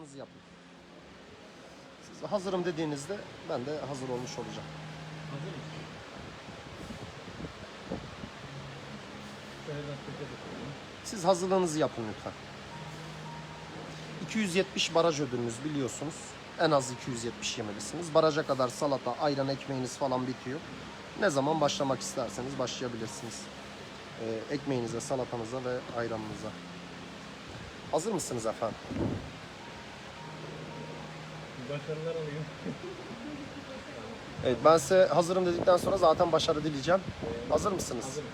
yapın. Siz hazırım dediğinizde ben de hazır olmuş olacağım. Hazır. Siz hazırlığınızı yapın lütfen. 270 baraj ödülünüz biliyorsunuz. En az 270 yemelisiniz. Baraja kadar salata, ayran, ekmeğiniz falan bitiyor. Ne zaman başlamak isterseniz başlayabilirsiniz. Ee, ekmeğinize, salatanıza ve ayranınıza. Hazır mısınız efendim? Başarılar alayım. Evet ben size hazırım dedikten sonra zaten başarı dileyeceğim. Hazır mısınız? Hazırım.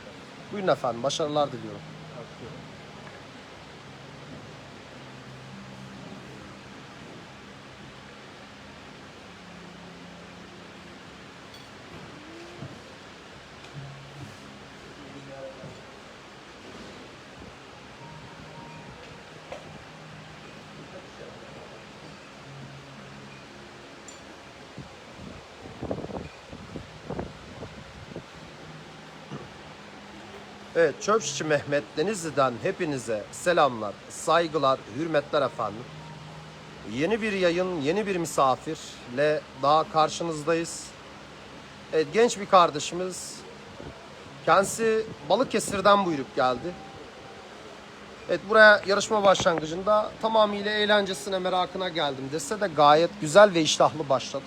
Buyurun efendim. Başarılar diliyorum. Başlıyorum. Evet, Çöpçü Mehmet Denizli'den hepinize selamlar, saygılar, hürmetler efendim. Yeni bir yayın, yeni bir misafirle daha karşınızdayız. Evet, genç bir kardeşimiz. Kendisi Balıkesir'den buyurup geldi. Evet, buraya yarışma başlangıcında tamamıyla eğlencesine, merakına geldim dese de gayet güzel ve iştahlı başladı.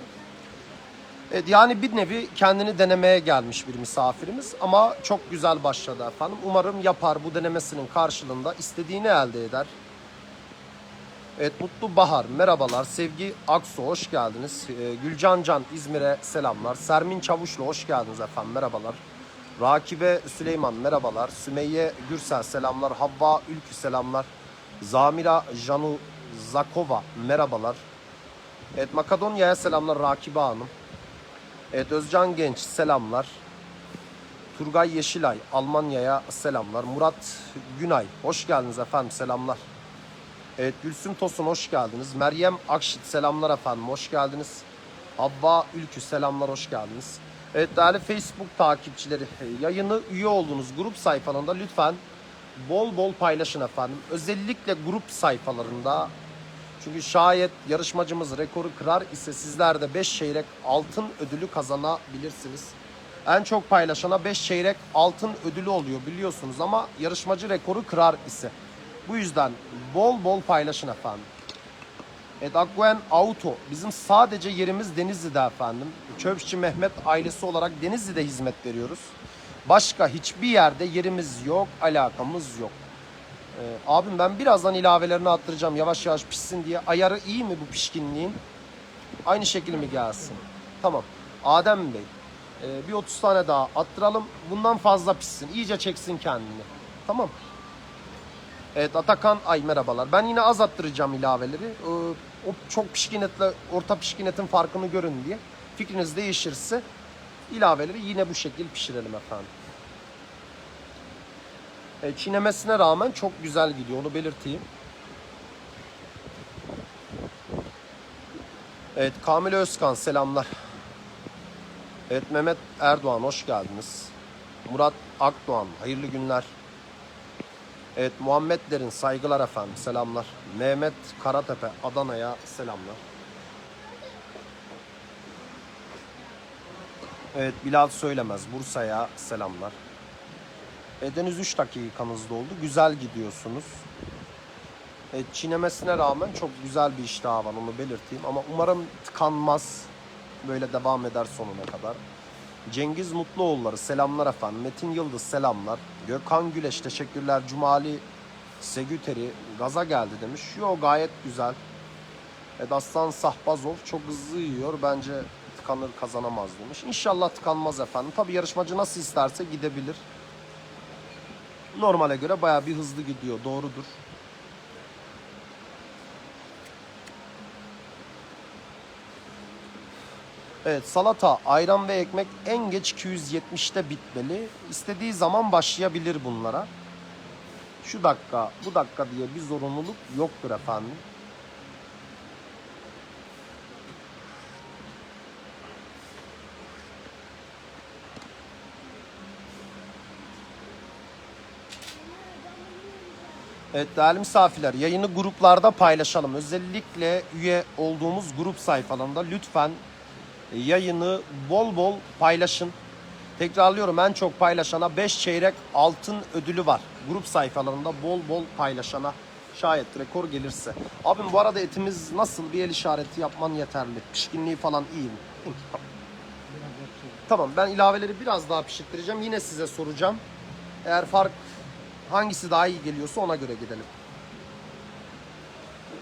Evet, yani bir nevi kendini denemeye gelmiş bir misafirimiz ama çok güzel başladı efendim. Umarım yapar bu denemesinin karşılığında istediğini elde eder. Evet Mutlu Bahar merhabalar. Sevgi Aksu hoş geldiniz. Ee, Gülcan Can İzmir'e selamlar. Sermin Çavuşlu hoş geldiniz efendim merhabalar. Rakibe Süleyman merhabalar. Sümeyye Gürsel selamlar. Havva Ülkü selamlar. Zamira Janu Zakova merhabalar. Evet Makedonya'ya selamlar Rakibe Hanım. Evet Özcan Genç selamlar. Turgay Yeşilay Almanya'ya selamlar. Murat Günay hoş geldiniz efendim selamlar. Evet Gülsüm Tosun hoş geldiniz. Meryem Akşit selamlar efendim hoş geldiniz. Havva Ülkü selamlar hoş geldiniz. Evet değerli Facebook takipçileri yayını üye olduğunuz grup sayfalarında lütfen bol bol paylaşın efendim. Özellikle grup sayfalarında çünkü şayet yarışmacımız rekoru kırar ise sizler de 5 çeyrek altın ödülü kazanabilirsiniz. En çok paylaşana 5 çeyrek altın ödülü oluyor biliyorsunuz ama yarışmacı rekoru kırar ise. Bu yüzden bol bol paylaşın efendim. Evet Akguen Auto. Bizim sadece yerimiz Denizli'de efendim. Çöpçü Mehmet ailesi olarak Denizli'de hizmet veriyoruz. Başka hiçbir yerde yerimiz yok, alakamız yok. Ee, abim ben birazdan ilavelerini attıracağım yavaş yavaş pişsin diye. Ayarı iyi mi bu pişkinliğin? Aynı şekil mi gelsin? Tamam. Adem Bey e, bir 30 tane daha attıralım. Bundan fazla pişsin. İyice çeksin kendini. Tamam. Evet Atakan ay merhabalar. Ben yine az attıracağım ilaveleri. Ee, o çok pişkin etle orta pişkin etin farkını görün diye. Fikriniz değişirse ilaveleri yine bu şekil pişirelim efendim. E, çiğnemesine rağmen çok güzel gidiyor onu belirteyim. Evet Kamil Özkan selamlar. Evet Mehmet Erdoğan hoş geldiniz. Murat Akdoğan hayırlı günler. Evet Muhammed Derin saygılar efendim selamlar. Mehmet Karatepe Adana'ya selamlar. Evet Bilal Söylemez Bursa'ya selamlar. Edeniz 3 dakikanız doldu. Güzel gidiyorsunuz. E, çiğnemesine rağmen çok güzel bir iştah var onu belirteyim. Ama umarım tıkanmaz. Böyle devam eder sonuna kadar. Cengiz Mutluoğulları selamlar efendim. Metin Yıldız selamlar. Gökhan Güleş teşekkürler. Cumali Següteri gaza geldi demiş. Yo gayet güzel. Edaslan Sahbazov çok hızlı yiyor. Bence tıkanır kazanamaz demiş. İnşallah tıkanmaz efendim. Tabi yarışmacı nasıl isterse gidebilir normale göre bayağı bir hızlı gidiyor. Doğrudur. Evet salata, ayran ve ekmek en geç 270'te bitmeli. İstediği zaman başlayabilir bunlara. Şu dakika, bu dakika diye bir zorunluluk yoktur efendim. Evet değerli misafirler yayını gruplarda paylaşalım. Özellikle üye olduğumuz grup sayfalarında lütfen yayını bol bol paylaşın. Tekrarlıyorum en çok paylaşana 5 çeyrek altın ödülü var. Grup sayfalarında bol bol paylaşana şayet rekor gelirse. Abim bu arada etimiz nasıl bir el işareti yapman yeterli. Pişkinliği falan iyi mi? Tamam ben ilaveleri biraz daha pişirttireceğim. Yine size soracağım. Eğer fark hangisi daha iyi geliyorsa ona göre gidelim.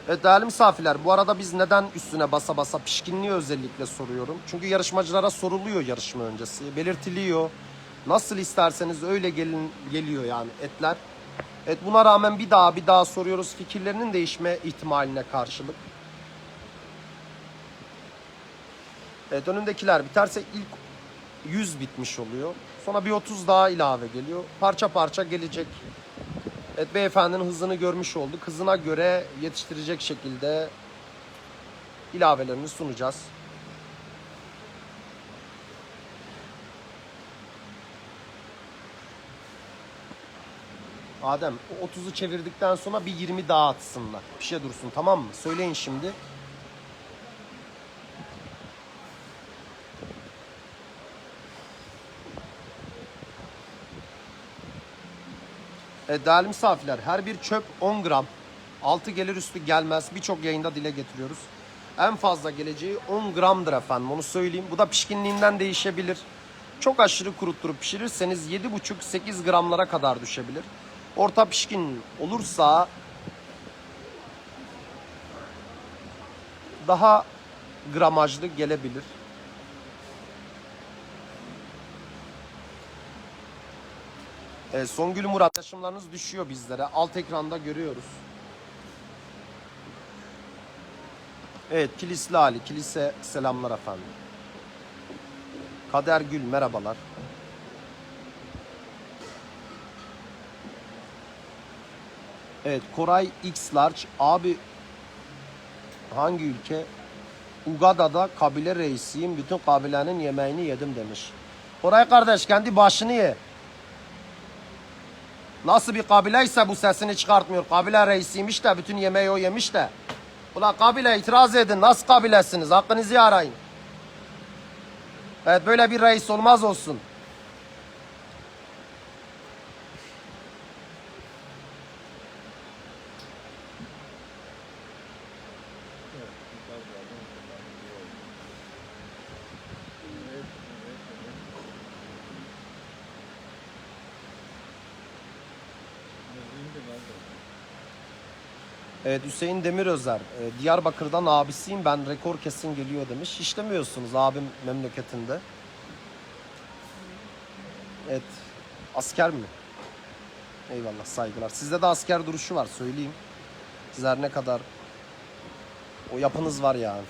Evet değerli misafirler bu arada biz neden üstüne basa basa pişkinliği özellikle soruyorum. Çünkü yarışmacılara soruluyor yarışma öncesi. Belirtiliyor. Nasıl isterseniz öyle gelin geliyor yani etler. Evet buna rağmen bir daha bir daha soruyoruz fikirlerinin değişme ihtimaline karşılık. Evet önündekiler biterse ilk 100 bitmiş oluyor. Sonra bir 30 daha ilave geliyor. Parça parça gelecek. Evet beyefendinin hızını görmüş olduk. Hızına göre yetiştirecek şekilde ilavelerini sunacağız. Adem o 30'u çevirdikten sonra bir 20 daha atsınlar. Bir şey dursun tamam mı? Söyleyin şimdi. E, değerli misafirler her bir çöp 10 gram. Altı gelir üstü gelmez. Birçok yayında dile getiriyoruz. En fazla geleceği 10 gramdır efendim onu söyleyeyim. Bu da pişkinliğinden değişebilir. Çok aşırı kurutturup pişirirseniz 7,5-8 gramlara kadar düşebilir. Orta pişkin olursa daha gramajlı gelebilir. E, Songül Murat yaşımlarınız düşüyor bizlere. Alt ekranda görüyoruz. Evet Kilisli Ali, kilise selamlar efendim. Kader Gül merhabalar. Evet Koray X Large abi hangi ülke? Ugada'da kabile reisiyim. Bütün kabilenin yemeğini yedim demiş. Koray kardeş kendi başını ye. Nasıl bir kabileyse bu sesini çıkartmıyor. Kabile reisiymiş de bütün yemeği o yemiş de. Ulan kabile itiraz edin. Nasıl kabilesiniz? Hakkınızı arayın. Evet böyle bir reis olmaz olsun. Evet, yukarı doğru, yukarı doğru. Evet, evet, evet. Yazayım da ben de. Evet Hüseyin Demirözer. e, Diyarbakır'dan abisiyim ben rekor kesin geliyor demiş. İşlemiyorsunuz abim memleketinde. Evet. Asker mi? Eyvallah saygılar. Sizde de asker duruşu var söyleyeyim. Sizler ne kadar o yapınız var yani.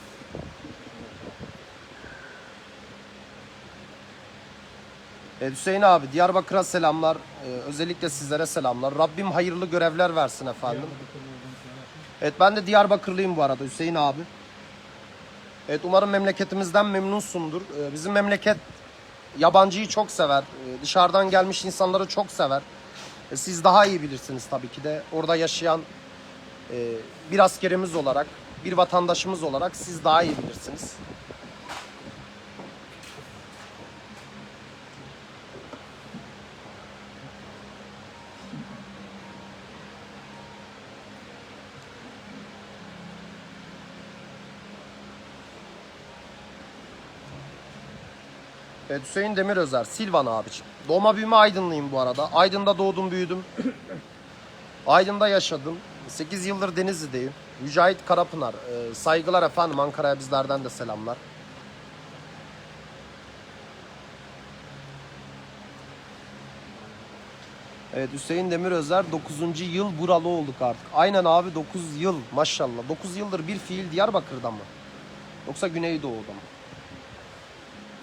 Evet Hüseyin abi Diyarbakır'a selamlar. Ee, özellikle sizlere selamlar. Rabbim hayırlı görevler versin efendim. Söylersin. Evet ben de Diyarbakırlıyım bu arada Hüseyin abi. Evet umarım memleketimizden memnunsundur. Ee, Bizim memleket yabancıyı çok sever. Ee, Dışarıdan gelmiş insanları çok sever. Ee, Siz daha iyi bilirsiniz tabii ki de. Orada yaşayan e, bir askerimiz olarak, bir vatandaşımız olarak siz daha iyi bilirsiniz. Evet Hüseyin Demirözer, Silvan abiciğim. Doğma büyüme Aydınlıyım bu arada. Aydın'da doğdum büyüdüm. Aydın'da yaşadım. 8 yıldır Denizli'deyim. Mücahit Karapınar. e, saygılar efendim Ankara'ya bizlerden de selamlar. Evet Hüseyin Demirözer 9. yıl buralı olduk artık. Aynen abi 9 yıl maşallah. 9 yıldır bir fiil Diyarbakır'da mı? Yoksa Güneydoğu'da mı?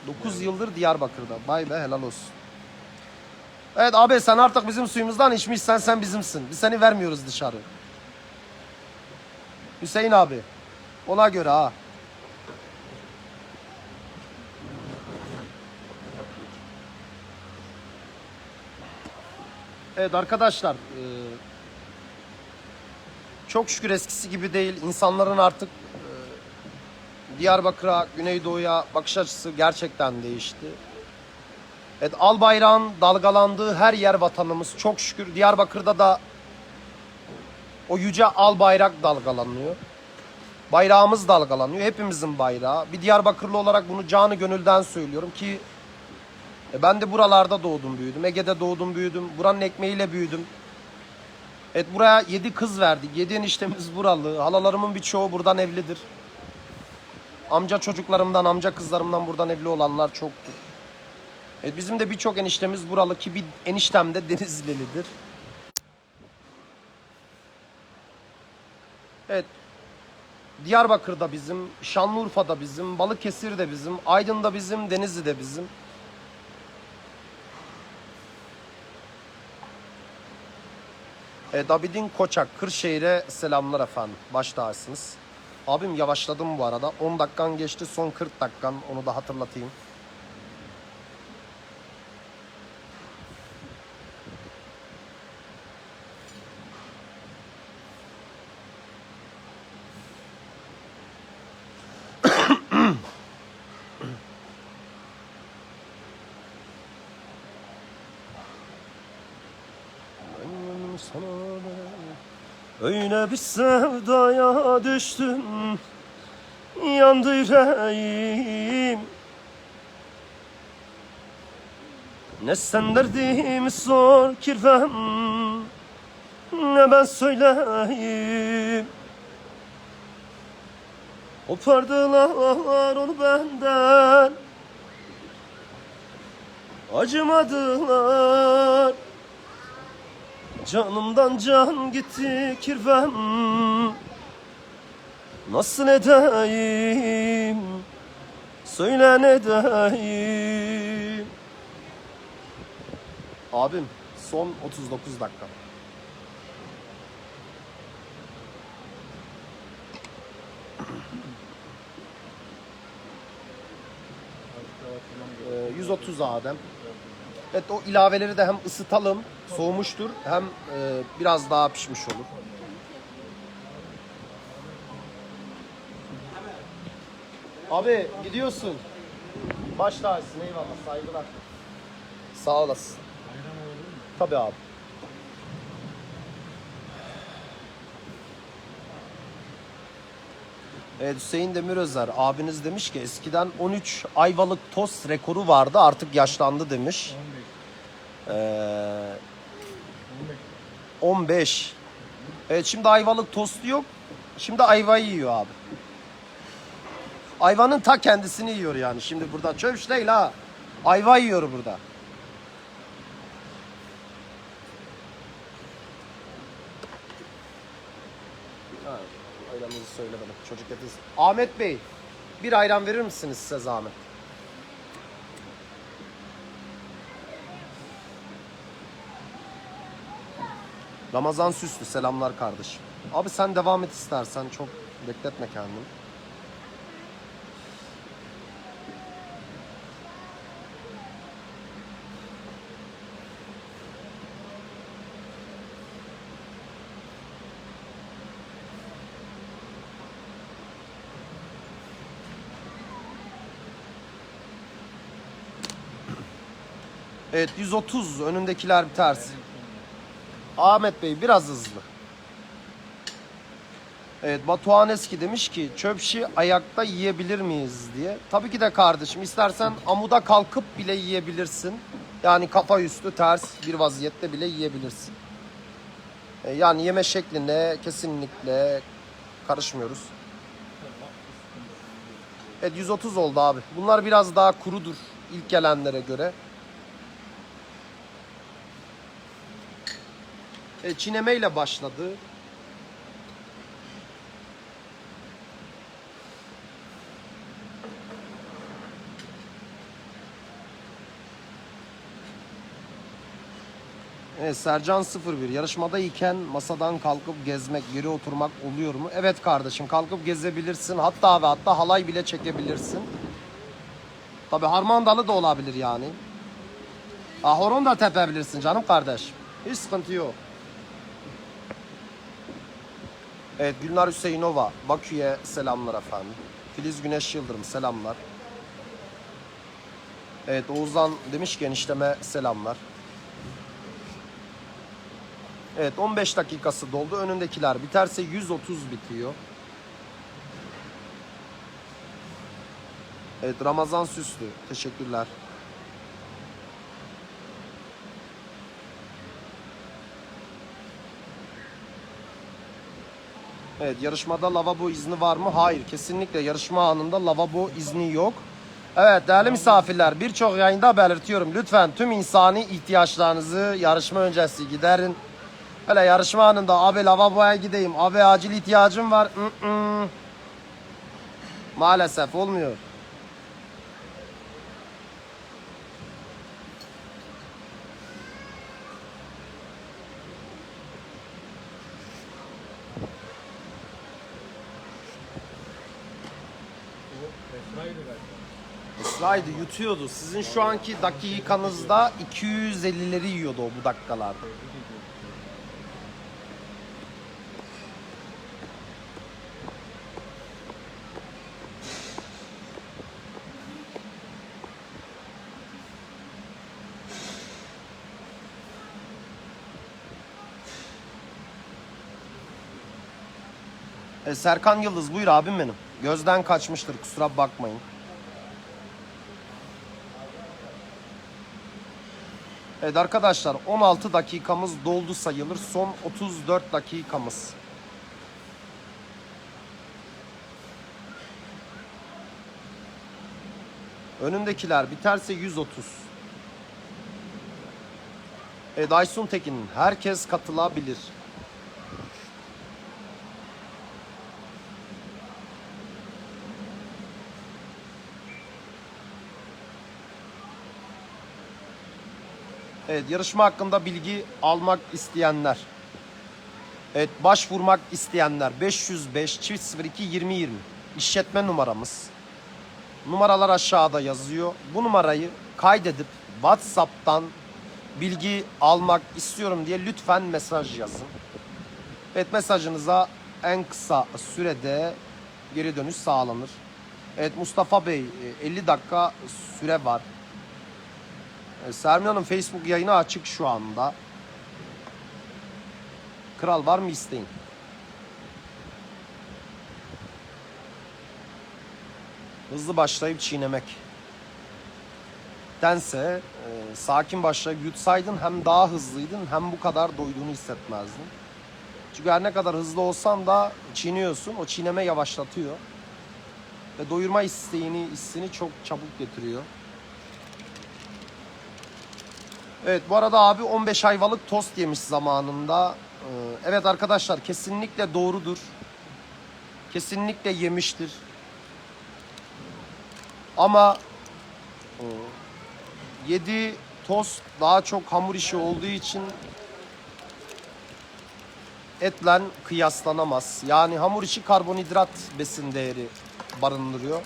9 yıldır Diyarbakır'da. Vay be helal olsun. Evet abi sen artık bizim suyumuzdan içmişsen sen bizimsin. Biz seni vermiyoruz dışarı. Hüseyin abi. Ona göre ha. Evet arkadaşlar. e, Çok şükür eskisi gibi değil. İnsanların artık Diyarbakır'a, Güneydoğu'ya bakış açısı gerçekten değişti. Evet, al bayrağın dalgalandığı her yer vatanımız. Çok şükür Diyarbakır'da da o yüce al bayrak dalgalanıyor. Bayrağımız dalgalanıyor. Hepimizin bayrağı. Bir Diyarbakırlı olarak bunu canı gönülden söylüyorum ki e, ben de buralarda doğdum büyüdüm. Ege'de doğdum büyüdüm. Buranın ekmeğiyle büyüdüm. Evet buraya 7 kız verdik. 7 eniştemiz buralı. Halalarımın birçoğu buradan evlidir. Amca çocuklarımdan, amca kızlarımdan buradan evli olanlar çoktur. Evet bizim de birçok eniştemiz buralı ki bir eniştem de Denizlilidir. Evet. Diyarbakır'da bizim, Şanlıurfa'da bizim, Balıkesir'de bizim, Aydın'da bizim, Denizli'de bizim. Evet Abidin Koçak, Kırşehir'e selamlar efendim. Baş tacısınız. Abim yavaşladım bu arada. 10 dakikan geçti, son 40 dakikan. Onu da hatırlatayım. Sana Öyle bir sevdaya düştüm Yandı yüreğim. Ne sen derdimi sor kirvem Ne ben söyleyeyim. Kopardılar onu benden Acımadılar Canımdan can gitti kirvem. Nasıl edeyim? Söyle ne edeyim? Abim son 39 dakika. Ee, 130 Adem Evet o ilaveleri de hem ısıtalım, soğumuştur hem e, biraz daha pişmiş olur. Abi gidiyorsun. Baş tacısın eyvallah saygılar. Sağ olasın. Tabii abi. Evet Hüseyin Demirözer abiniz demiş ki eskiden 13 ayvalık tost rekoru vardı artık yaşlandı demiş. 15. Ee, 15. Evet şimdi ayvalık tostu yok. Şimdi ayvayı yiyor abi. Ayvanın ta kendisini yiyor yani. Şimdi burada çöpş değil ha. Ayva yiyor burada. Ha, ayranınızı söylemedim. Çocuk eti. Ahmet Bey, bir ayran verir misiniz size zahmet? Ramazan Süslü selamlar kardeşim. Abi sen devam et istersen çok bekletme kendini. Evet 130 önündekiler bir ters. Ahmet Bey biraz hızlı. Evet Batuhan Eski demiş ki çöpşi ayakta yiyebilir miyiz diye. Tabii ki de kardeşim istersen amuda kalkıp bile yiyebilirsin. Yani kafa üstü ters bir vaziyette bile yiyebilirsin. E, Yani yeme şekline kesinlikle karışmıyoruz. Evet 130 oldu abi. Bunlar biraz daha kurudur ilk gelenlere göre. E, çiğnemeyle başladı. Evet, Sercan 01 yarışmadayken masadan kalkıp gezmek, geri oturmak oluyor mu? Evet kardeşim kalkıp gezebilirsin. Hatta ve hatta halay bile çekebilirsin. Tabi harman dalı da olabilir yani. Ha, horon da tepebilirsin canım kardeş. Hiç sıkıntı yok. Evet Gülnar Hüseyinova Bakü'ye selamlar efendim. Filiz Güneş Yıldırım selamlar. Evet Oğuzhan demiş ki selamlar. Evet 15 dakikası doldu. Önündekiler biterse 130 bitiyor. Evet Ramazan Süslü. Teşekkürler. Evet yarışmada lavabo izni var mı? Hayır kesinlikle yarışma anında lavabo izni yok. Evet değerli misafirler birçok yayında belirtiyorum. Lütfen tüm insani ihtiyaçlarınızı yarışma öncesi giderin. Hele yarışma anında abi lavaboya gideyim. Abi acil ihtiyacım var. Maalesef olmuyor. Esra'ydı yutuyordu. Sizin şu anki dakikanızda 250'leri yiyordu o bu dakikalarda. E, Serkan Yıldız buyur abim benim. Gözden kaçmıştır kusura bakmayın. Evet arkadaşlar 16 dakikamız doldu sayılır. Son 34 dakikamız. Önündekiler biterse 130. Evet Aysun Tekin herkes katılabilir. Evet yarışma hakkında bilgi almak isteyenler. Evet başvurmak isteyenler 505 çift 02 20 20 işletme numaramız. Numaralar aşağıda yazıyor. Bu numarayı kaydedip WhatsApp'tan bilgi almak istiyorum diye lütfen mesaj yazın. Evet mesajınıza en kısa sürede geri dönüş sağlanır. Evet Mustafa Bey e, 50 dakika süre var. E, Sermin Hanım Facebook yayını açık şu anda. Kral var mı isteyin? Hızlı başlayıp çiğnemek. Dense e, sakin başlayıp yutsaydın hem daha hızlıydın hem bu kadar doyduğunu hissetmezdin. Çünkü her ne kadar hızlı olsan da çiğniyorsun. O çiğneme yavaşlatıyor. Ve doyurma isteğini, hissini çok çabuk getiriyor. Evet bu arada abi 15 ayvalık tost yemiş zamanında. Ee, Evet arkadaşlar kesinlikle doğrudur. Kesinlikle yemiştir. Ama e, yedi tost daha çok hamur işi olduğu için etle kıyaslanamaz. Yani hamur işi karbonhidrat besin değeri barındırıyor.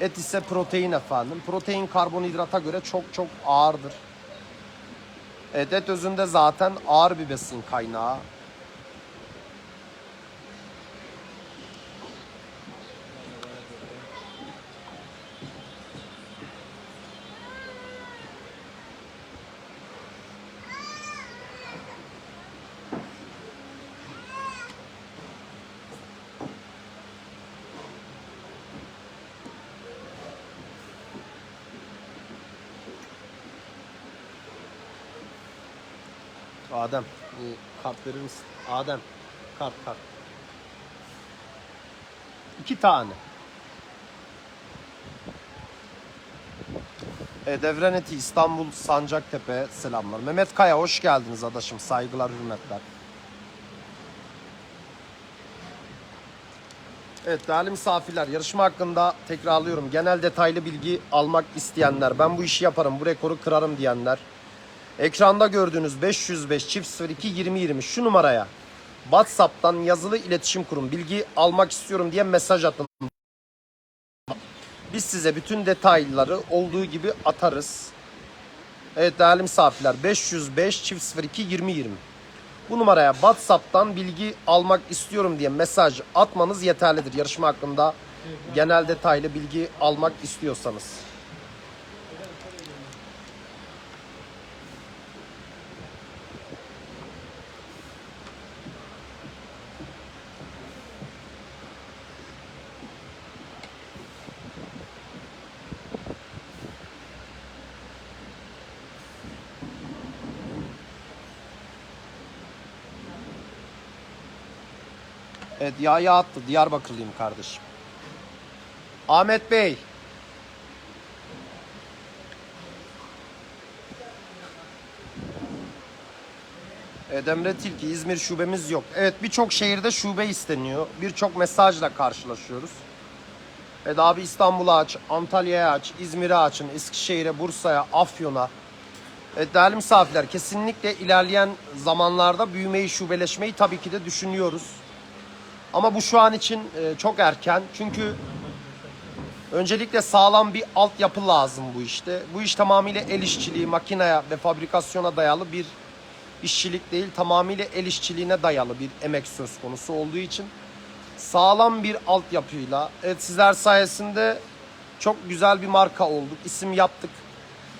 Et ise protein efendim. Protein karbonhidrata göre çok çok ağırdır. Evet, et özünde zaten ağır bir besin kaynağı. Adem, e, kart? Adem, kart kart. İki tane. E, Devren İstanbul Sancaktepe selamlar. Mehmet Kaya hoş geldiniz adaşım. Saygılar, hürmetler. Evet değerli misafirler yarışma hakkında tekrarlıyorum. Genel detaylı bilgi almak isteyenler, ben bu işi yaparım, bu rekoru kırarım diyenler. Ekranda gördüğünüz 505 çift 02 20 20 şu numaraya WhatsApp'tan yazılı iletişim kurun. Bilgi almak istiyorum diye mesaj atın. Biz size bütün detayları olduğu gibi atarız. Evet değerli misafirler 505 çift 02 20 20. Bu numaraya WhatsApp'tan bilgi almak istiyorum diye mesaj atmanız yeterlidir. Yarışma hakkında genel detaylı bilgi almak istiyorsanız. Evet yağı attı. Diyarbakırlıyım kardeşim. Ahmet Bey. Evet Emre Tilki İzmir şubemiz yok. Evet birçok şehirde şube isteniyor. Birçok mesajla karşılaşıyoruz. Evet abi İstanbul'a aç, Antalya'ya aç, İzmir'e açın, Eskişehir'e, Bursa'ya, Afyon'a. Evet değerli misafirler kesinlikle ilerleyen zamanlarda büyümeyi, şubeleşmeyi tabii ki de düşünüyoruz. Ama bu şu an için e, çok erken. Çünkü öncelikle sağlam bir altyapı lazım bu işte. Bu iş tamamıyla el işçiliği, makineye ve fabrikasyona dayalı bir işçilik değil. Tamamıyla el işçiliğine dayalı bir emek söz konusu olduğu için sağlam bir altyapıyla evet sizler sayesinde çok güzel bir marka olduk. isim yaptık.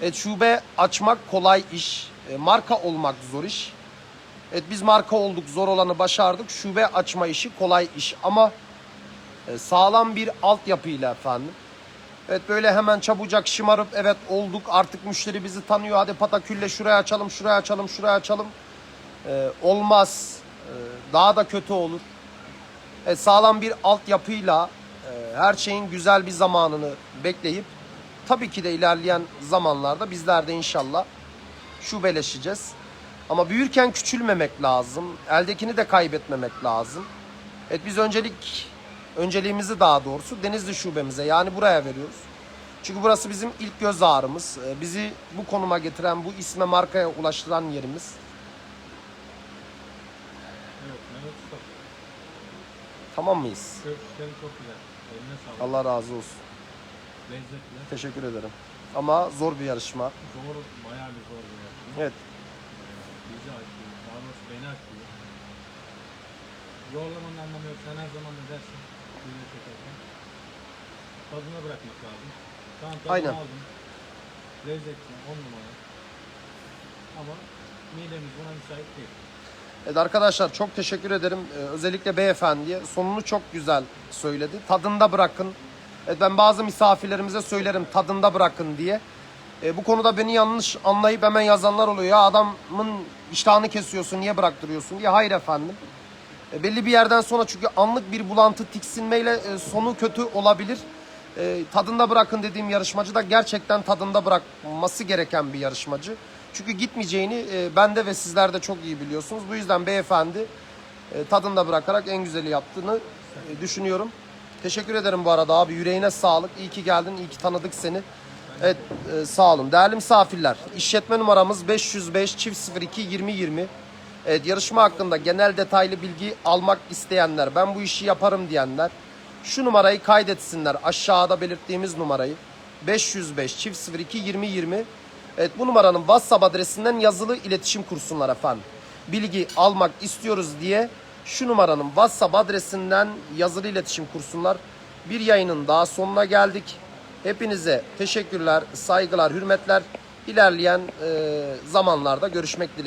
Evet şube açmak kolay iş. E, marka olmak zor iş. Evet biz marka olduk, zor olanı başardık. Şube açma işi kolay iş ama e, sağlam bir altyapıyla efendim. Evet böyle hemen çabucak şımarıp evet olduk artık müşteri bizi tanıyor. Hadi patakülle şuraya açalım, şuraya açalım, şuraya açalım. E, olmaz. E, daha da kötü olur. E, sağlam bir altyapıyla e, her şeyin güzel bir zamanını bekleyip tabii ki de ilerleyen zamanlarda bizler de inşallah şubeleşeceğiz. Ama büyürken küçülmemek lazım. Eldekini de kaybetmemek lazım. Evet biz öncelik önceliğimizi daha doğrusu Denizli şubemize yani buraya veriyoruz. Çünkü burası bizim ilk göz ağrımız. Ee, Bizi bu konuma getiren, bu isme markaya ulaştıran yerimiz. Evet Mehmet Usta. Tamam mıyız? Çok güzel. Eline sağlık. Allah razı olsun. Lezzetli. Teşekkür ederim. Ama zor bir yarışma. Zor, bayağı bir zor bir yarışma. Evet. Açıyor. Zorlamanın anlamı yok. Sen her zaman ne dersin? Video çekerken. Tadına bırakmak lazım. An tadını Aynen. aldım. Lezzetli. On numara. Ama midemiz buna müsait değil. Evet arkadaşlar çok teşekkür ederim. Ee, özellikle beyefendiye. Sonunu çok güzel söyledi. Tadında bırakın. Evet, ben bazı misafirlerimize söylerim tadında bırakın diye. Ee, bu konuda beni yanlış anlayıp hemen yazanlar oluyor. Ya adamın iştahını kesiyorsun niye bıraktırıyorsun diye. Hayır efendim. E, belli bir yerden sonra çünkü anlık bir bulantı tiksinmeyle e, sonu kötü olabilir. E, tadında bırakın dediğim yarışmacı da gerçekten tadında bırakması gereken bir yarışmacı. Çünkü gitmeyeceğini e, ben de ve sizler de çok iyi biliyorsunuz. Bu yüzden beyefendi e, tadında bırakarak en güzeli yaptığını e, düşünüyorum. Teşekkür ederim bu arada abi. Yüreğine sağlık. İyi ki geldin. iyi ki tanıdık seni. Evet e, sağ olun. Değerli misafirler. işletme numaramız 505 çift 02 2020. Evet yarışma hakkında genel detaylı bilgi almak isteyenler, ben bu işi yaparım diyenler şu numarayı kaydetsinler. Aşağıda belirttiğimiz numarayı 505 çift 02 2020. Evet bu numaranın WhatsApp adresinden yazılı iletişim kursunlar efendim. Bilgi almak istiyoruz diye şu numaranın WhatsApp adresinden yazılı iletişim kursunlar. Bir yayının daha sonuna geldik. Hepinize teşekkürler, saygılar, hürmetler. İlerleyen e, zamanlarda görüşmek dileğiyle.